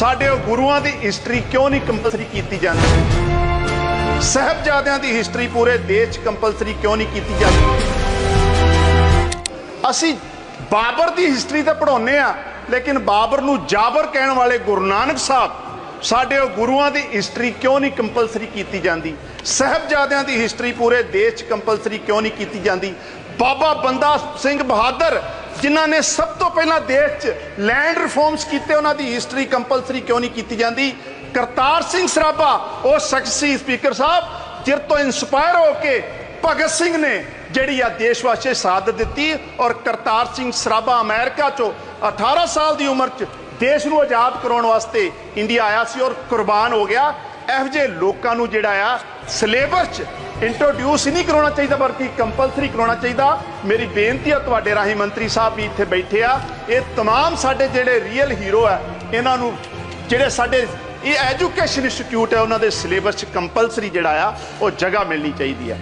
ਸਾਡੇ ਉਹ ਗੁਰੂਆਂ ਦੀ ਹਿਸਟਰੀ ਕਿਉਂ ਨਹੀਂ ਕੰਪਲਸਰੀ ਕੀਤੀ ਜਾਂਦੀ? ਸਹਿਬਜ਼ਾਦਿਆਂ ਦੀ ਹਿਸਟਰੀ ਪੂਰੇ ਦੇਸ਼ 'ਚ ਕੰਪਲਸਰੀ ਕਿਉਂ ਨਹੀਂ ਕੀਤੀ ਜਾਂਦੀ? ਅਸੀਂ ਬਾਬਰ ਦੀ ਹਿਸਟਰੀ ਤਾਂ ਪੜਾਉਨੇ ਆ ਲੇਕਿਨ ਬਾਬਰ ਨੂੰ ਜਾਬਰ ਕਹਿਣ ਵਾਲੇ ਗੁਰੂ ਨਾਨਕ ਸਾਹਿਬ ਸਾਡੇ ਉਹ ਗੁਰੂਆਂ ਦੀ ਹਿਸਟਰੀ ਕਿਉਂ ਨਹੀਂ ਕੰਪਲਸਰੀ ਕੀਤੀ ਜਾਂਦੀ? ਸਹਿਬਜ਼ਾਦਿਆਂ ਦੀ ਹਿਸਟਰੀ ਪੂਰੇ ਦੇਸ਼ 'ਚ ਕੰਪਲਸਰੀ ਕਿਉਂ ਨਹੀਂ ਕੀਤੀ ਜਾਂਦੀ? ਬਾਬਾ ਬੰਦਾ ਸਿੰਘ ਬਹਾਦਰ ਜਿਨ੍ਹਾਂ ਨੇ ਸਭ ਤੋਂ ਪਹਿਲਾਂ ਦੇਸ਼ 'ਚ ਲੈਂਡ ਰਿਫਾਰਮਸ ਕੀਤੇ, ਉਹਨਾਂ ਦੀ ਹਿਸਟਰੀ ਕੰਪਲਸਰੀ ਕਿਉਂ ਨਹੀਂ ਕੀਤੀ ਜਾਂਦੀ? ਕਰਤਾਰ ਸਿੰਘ ਸਰਾਭਾ, ਉਹ ਸ਼ਖਸ ਸੀ ਸਪੀਕਰ ਸਾਹਿਬ ਜਿਰ ਤੋਂ ਇਨਸਪਾਇਰ ਹੋ ਕੇ ਭਗਤ ਸਿੰਘ ਨੇ ਜਿਹੜੀ ਆ ਦੇਸ਼ ਵਾਸਤੇ ਸ਼ਹਾਦਤ ਦਿੱਤੀ ਔਰ ਕਰਤਾਰ ਸਿੰਘ ਸਰਾਭਾ ਅਮਰੀਕਾ ਚੋਂ 18 ਸਾਲ ਦੀ ਉਮਰ 'ਚ ਦੇਸ਼ ਨੂੰ ਆਜ਼ਾਦ ਕਰਾਉਣ ਵਾਸਤੇ ਇੰਡੀਆ ਆਇਆ ਸੀ ਔਰ ਕੁਰਬਾਨ ਹੋ ਗਿਆ। ਇਹੋ ਜਿਹੇ ਲੋਕਾਂ ਨੂੰ ਜਿਹੜਾ ਆ ਸਿਲੇਬਸ 'ਚ ਇੰਟਰੋਡਿਊਸ ਹੀ ਨਹੀਂ ਕਰਾਉਣਾ ਚਾਹੀਦਾ ਬਲਕਿ ਕੰਪਲਸਰੀ ਕਰਾਉਣਾ ਚਾਹੀਦਾ ਮੇਰੀ ਬੇਨਤੀ ਆ ਤੁਹਾਡੇ ਰਾਹੀਂ ਮੰਤਰੀ ਸਾਹਿਬ ਵੀ ਇੱਥੇ ਬੈਠੇ ਆ ਇਹ तमाम ਸਾਡੇ ਜਿਹੜੇ ਰੀਅਲ ਹੀਰੋ ਆ ਇਹਨਾਂ ਨੂੰ ਜਿਹੜੇ ਸਾਡੇ ਇਹ ਐਜੂਕੇਸ਼ਨ ਇੰਸਟੀਚਿਊਟ ਹੈ ਉਹਨਾਂ ਦੇ ਸਿਲੇਬਸ 'ਚ ਕੰਪਲਸਰੀ ਜਿਹੜਾ ਆ ਉਹ ਜਗ੍ਹਾ ਮਿਲਣੀ ਚਾਹੀਦੀ ਆ